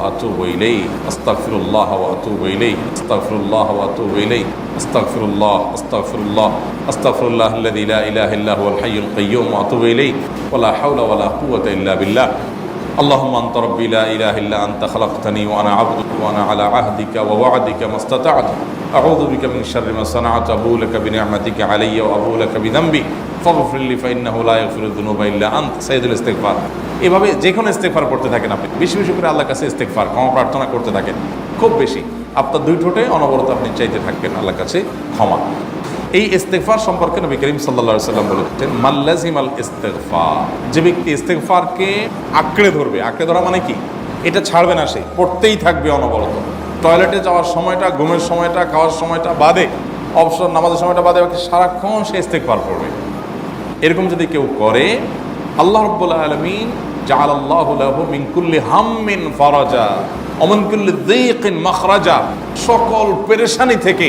وأتوب إليه. أستغفر الله وأتوب إليه. أستغفر الله وأتوب إليه. أستغفر الله أستغفر الله. أستغفر الله الذي لا إله إلا هو الحي القيوم وأتوب إليه. ولا حول ولا قوة إلا بالله. اللهم انت ربي لا اله الا انت خلقتني وانا عبدك وانا على عهدك ووعدك ما استطعت اعوذ بك من شر ما صنعت ابو لك بنعمتك علي وابو لك بذنبي فاغفر لي فانه لا يغفر الذنوب الا انت سيد الاستغفار এভাবে যে কোনো ইস্তেগফার করতে থাকেন আপনি বেশি বেশি করে আল্লাহর কাছে ইস্তেগফার ক্ষমা প্রার্থনা করতে থাকেন খুব বেশি আপনার দুই ঠোঁটে অনবরত আপনি চাইতে থাকবেন আল্লাহর কাছে ক্ষমা এই ইস্তেগফার সম্পর্কে নবী করিম সাল্লা সাল্লাম বলেছেন মাল্লাজিম আল ইস্তেগফার যে ব্যক্তি ইস্তেগফারকে আঁকড়ে ধরবে, আঁকড়ে ধরা মানে কি? এটা ছাড়বে না সে, পড়তেই থাকবে অনবরত। টয়লেটে যাওয়ার সময়টা, ঘুমের সময়টা, খাওয়ার সময়টা বাদে, অবসর, নামাজের সময়টা বাদে সারাক্ষণ সে ইস্তেগফার করবে এরকম যদি কেউ করে, আল্লাহ রব্বুল আলমিন সকল পেরেশানি থেকে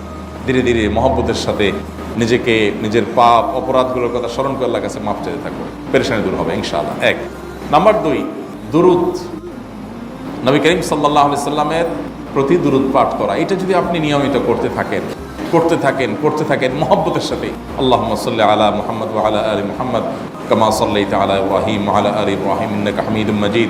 ধীরে ধীরে মহব্বতের সাথে নিজেকে, নিজের পাপ, অপরাধগুলোর কথা স্মরণ করে আল্লাহ কাছে মাপ চাইতে থাকব। পেরেশানি দূর হবে, ইনশাআল্লাহ। এক। নাম্বার দুই, দুরুদ। নবী করিম সাল্লাহ সাল্লামের প্রতি দুরুদ পাঠ করা। এটা যদি আপনি নিয়মিত করতে থাকেন করতে থাকেন করতে থাকেন, মহব্বতের সাথে আল্লাহ সাল্লাহ আলা মোহাম্মদ আলা আলী মোহাম্মদ, কামা সাল্লাহ আলা ওয়াহিম আলা আলী ওয়াহিম হামিদ মজিদ।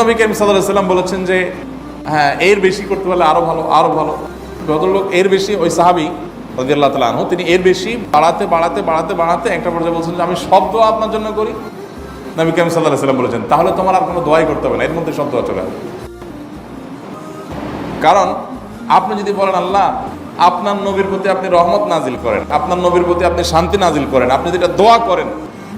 নবী করিম সাল্লাহ সাল্লাম বলেছেন যে হ্যাঁ এর বেশি করতে পারলে আরও ভালো আরও ভালো। ভদ্রলোক এর বেশি, ওই সাহাবি রাদিয়াল্লাহু তাআলা আনহু, তিনি এর বেশি বাড়াতে বাড়াতে বাড়াতে বাড়াতে একটা পর্যায়ে বলছেন যে, আমি সব দোয়া আপনার জন্য করি। নবী করিম সাল্লাহ সাল্লাম বলেছেন, তাহলে তোমার আর কোনো দোয়াই করতে হবে না। এর মধ্যে সব দোয়া চলে কারণ, আপনি যদি বলেন, আল্লাহ, আপনার নবীর প্রতি আপনি রহমত নাজিল করেন, আপনার নবীর প্রতি আপনি শান্তি নাজিল করেন, আপনি যেটা দোয়া করেন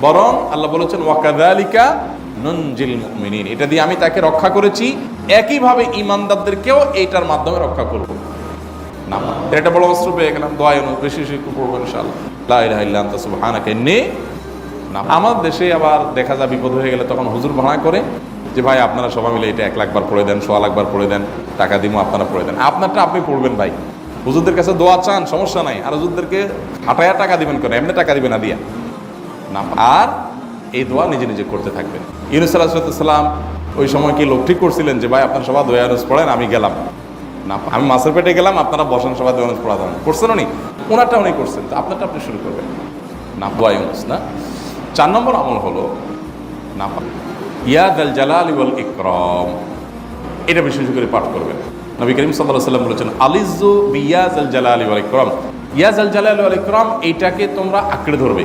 বরং আল্লাহ বলেছেন ওয়াকাদালিকা নঞ্জিল মুমিনিন। এটা দিয়ে আমি তাকে রক্ষা করেছি। একইভাবে ইমানদারদেরকেও এইটার মাধ্যমে রক্ষা করব। না। এটা বড় অস্ত্র পেয়ে গেলাম। দোয়া ইউনুস বেশি বেশি পড়ব ইনশাআল্লাহ। লা ইলাহা না আমার দেশে আবার দেখা যায় বিপদ হয়ে গেলে তখন হুজুর ভাড়া করে যে, ভাই, আপনারা সবাই মিলে এটা এক লাখবার পড়ে দেন, সোয়া লাখবার পড়ে দেন, টাকা দিব আপনারা পড়ে দেন। আপনারটা আপনি পড়বেন ভাই। হুজুরদের কাছে দোয়া চান, সমস্যা নাই। আর হুজুরদেরকে হাঁটায়া টাকা দিবেন কেন? এমনি টাকা দিবেন না দিয়া। না আর এই দোয়া নিজে নিজে করতে থাকবেন। ইউনুস সাল্লাম ওই সময় কি লোক ঠিক করছিলেন যে, ভাই, আপনার সবাই দোয়া পড়েন, আমি গেলাম। না, আমি মাছের পেটে গেলাম, আপনারা বসেন সবাই দোয়া পড়া দেন করছেন উনি ওনারটা উনি করছেন। তো আপনারটা আপনি শুরু করবেন। না, দোয়া ইউনুস না। চার নম্বর আমল হলো, না ইয়াদ আল জালাল ওয়াল ইকরম। এটা বিশেষ করে পাঠ করবেন। নবী করিম সাল্লাহ সাল্লাম বলেছেন আলিজু বিয়াজ আল জালাল ওয়াল ইকরম। ইয়াজ আল জালাল ওয়াল ইকরম, এইটাকে তোমরা আঁকড়ে ধরবে।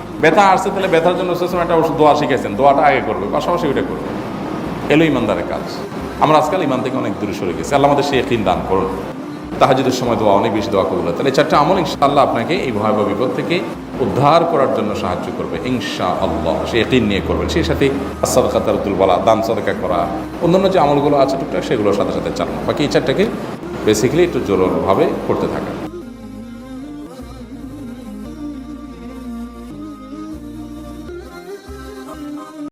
ব্যথা আসছে তাহলে ব্যথার জন্য রসুল একটা ওষুধ দোয়া শিখেছেন দোয়াটা আগে করবে, পাশাপাশি ওইটা করবে। এলো ইমানদারের কাজ। আমরা আজকাল ইমান থেকে অনেক দূরে সরে গেছি। আল্লাহ আমাদের সেই একদিন দান করুন। তাহাজুদের সময় দোয়া অনেক বেশি দোয়া করব তাহলে চারটা আমল ইনশাআল্লাহ আপনাকে এই ভয়াবহ বিপদ থেকে উদ্ধার করার জন্য সাহায্য করবে ইনশা আল্লাহ সে একদিন নিয়ে করবেন। সেই সাথে আসাদ খাতারতুল বলা, দান সদকা করা, অন্যান্য যে আমলগুলো আছে টুকটাক সেগুলোর সাথে সাথে চালানো। বাকি এই চারটাকে বেসিক্যালি একটু জোরভাবে করতে থাকা।